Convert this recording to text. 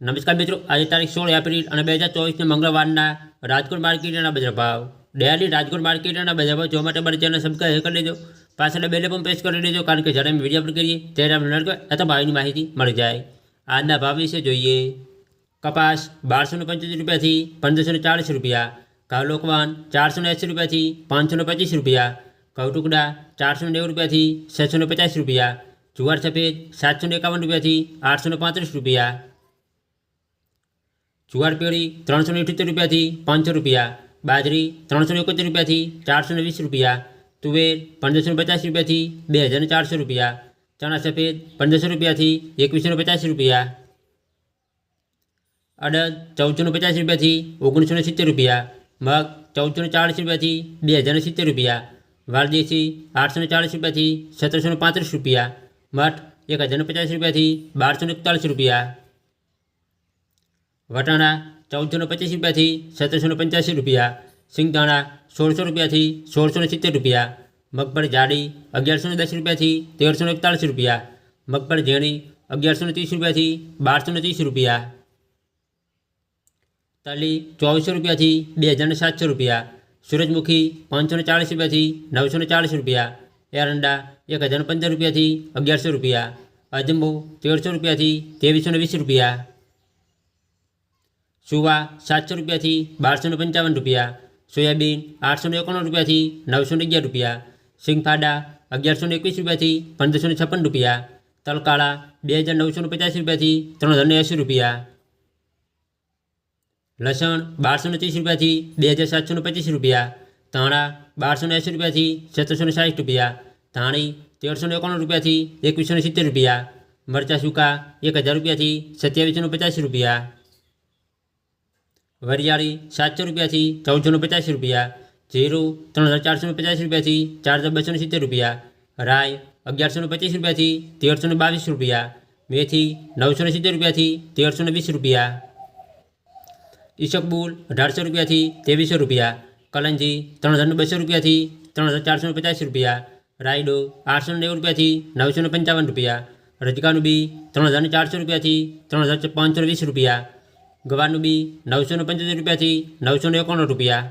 નમસ્કાર મિત્રો આજે તારીખ સોળ એપ્રિલ અને બે હજાર ચોવીસને મંગળવારના રાજકોટ માર્કેટના બજાર ભાવ ડેલી રાજકોટ માર્કેટના બજાર ભાવ જોવા માટે મારી ચેનલ સબસ્ક્રાઈબ કરી લેજો પાછળ બેલે પણ પ્રેસ કરી લેજો કારણ કે જ્યારે અમે વિડીયો અપલોડ કરીએ ત્યારે આપણે નડકો અથવા ભાવની માહિતી મળી જાય આજના ભાવ વિશે જોઈએ કપાસ બારસો ને પંચોતેર રૂપિયાથી પંદરસો ને ચાળીસ રૂપિયા ઘઉં લોકવાન ચારસો ને એંસી રૂપિયાથી પાંચસો ને પચીસ રૂપિયા ઘઉં ટુકડા ચારસો ને નેવું રૂપિયાથી છસો ને પચાસ રૂપિયા જુવાર સફેદ સાતસો ને એકાવન રૂપિયાથી આઠસો ને પાંત્રીસ રૂપિયા જુવાર પેઢી ત્રણસો ને અઠ્યોતેર રૂપિયાથી પાંચસો રૂપિયા બાજરી ત્રણસો ને એકોતેર રૂપિયાથી ચારસો ને વીસ રૂપિયા તુવેર પંદરસો ને પચાસ રૂપિયાથી બે હજાર ને ચારસો રૂપિયા ચણા સફેદ પંદરસો રૂપિયાથી એકવીસો ને પચાસ રૂપિયા અડદ ચૌદસો ને પચાસ રૂપિયાથી ઓગણીસો ને સિત્તેર રૂપિયા મગ ચૌદસો ને ચાળીસ રૂપિયાથી બે હજાર ને સિત્તેર રૂપિયા વાલદેશી આઠસો ને ચાળીસ રૂપિયાથી સત્તરસો ને પાંત્રીસ રૂપિયા મઠ એક હજાર ને પચાસ રૂપિયાથી બારસો ને એકતાલીસ રૂપિયા વટાણા ચૌદસો ને પચીસ રૂપિયાથી સત્તરસો ને પંચ્યાસી રૂપિયા સિંગદાણા સોળસો રૂપિયાથી સોળસો ને સિત્તેર રૂપિયા મગફળી જાડી અગિયારસો ને દસ રૂપિયાથી તેરસો ને એકતાલીસ રૂપિયા મગફળી ઝીણી અગિયારસો ને ત્રીસ રૂપિયાથી બારસો ને ત્રીસ રૂપિયા તલી ચોવીસો રૂપિયાથી બે હજાર ને સાતસો રૂપિયા સૂરજમુખી પાંચસો ને ચાળીસ રૂપિયાથી નવસો ને ચાળીસ રૂપિયા એરંડા એક હજાર ને પંદર રૂપિયાથી અગિયારસો રૂપિયા અજંબો તેરસો રૂપિયાથી ત્રેવીસો ને વીસ રૂપિયા સુવા સાતસો રૂપિયાથી બારસો ને પંચાવન રૂપિયા સોયાબીન આઠસો ને એકોણું રૂપિયાથી નવસો ને અગિયાર રૂપિયા સિંગફાડા અગિયારસો ને એકવીસ રૂપિયાથી પંદરસો ને છપ્પન રૂપિયા તલકાળા બે હજાર નવસો ને પચાસ રૂપિયાથી ત્રણ હજાર ને એંસી રૂપિયા લસણ બારસો ને ત્રીસ રૂપિયાથી બે હજાર સાતસો ને પચીસ રૂપિયા ધાણા બારસો ને એંસી રૂપિયાથી સત્તરસો ને સાઠ રૂપિયા ધાણી તેરસો ને એકાણું રૂપિયાથી એકવીસો ને સિત્તેર રૂપિયા મરચાં સૂકા એક હજાર રૂપિયાથી સત્યાવીસો ને પચાસ રૂપિયા વરિયાળી સાતસો રૂપિયાથી ચૌદસો ને પચાસ રૂપિયા જીરું ત્રણ હજાર ચારસો ને પચાસ રૂપિયાથી ચાર હજાર બસો ને સિત્તેર રૂપિયા રાય અગિયારસો ને પચીસ રૂપિયાથી તેરસો ને બાવીસ રૂપિયા મેથી નવસો ને સિત્તેર રૂપિયાથી તેરસો ને વીસ રૂપિયા ઈસકબુલ અઢારસો રૂપિયાથી ત્રેવીસો રૂપિયા કલંજી ત્રણ હજાર બસો રૂપિયાથી ત્રણ હજાર ચારસો પચાસ રૂપિયા રાયડો આઠસો નેવું રૂપિયાથી નવસો ને પંચાવન રૂપિયા રજકાનું બી ત્રણ હજાર ચારસો રૂપિયાથી ત્રણ હજાર પાંચસો વીસ રૂપિયા ગવારનું બી નવસો ને પંચોતેર રૂપિયાથી નવસો ને એકાણું રૂપિયા.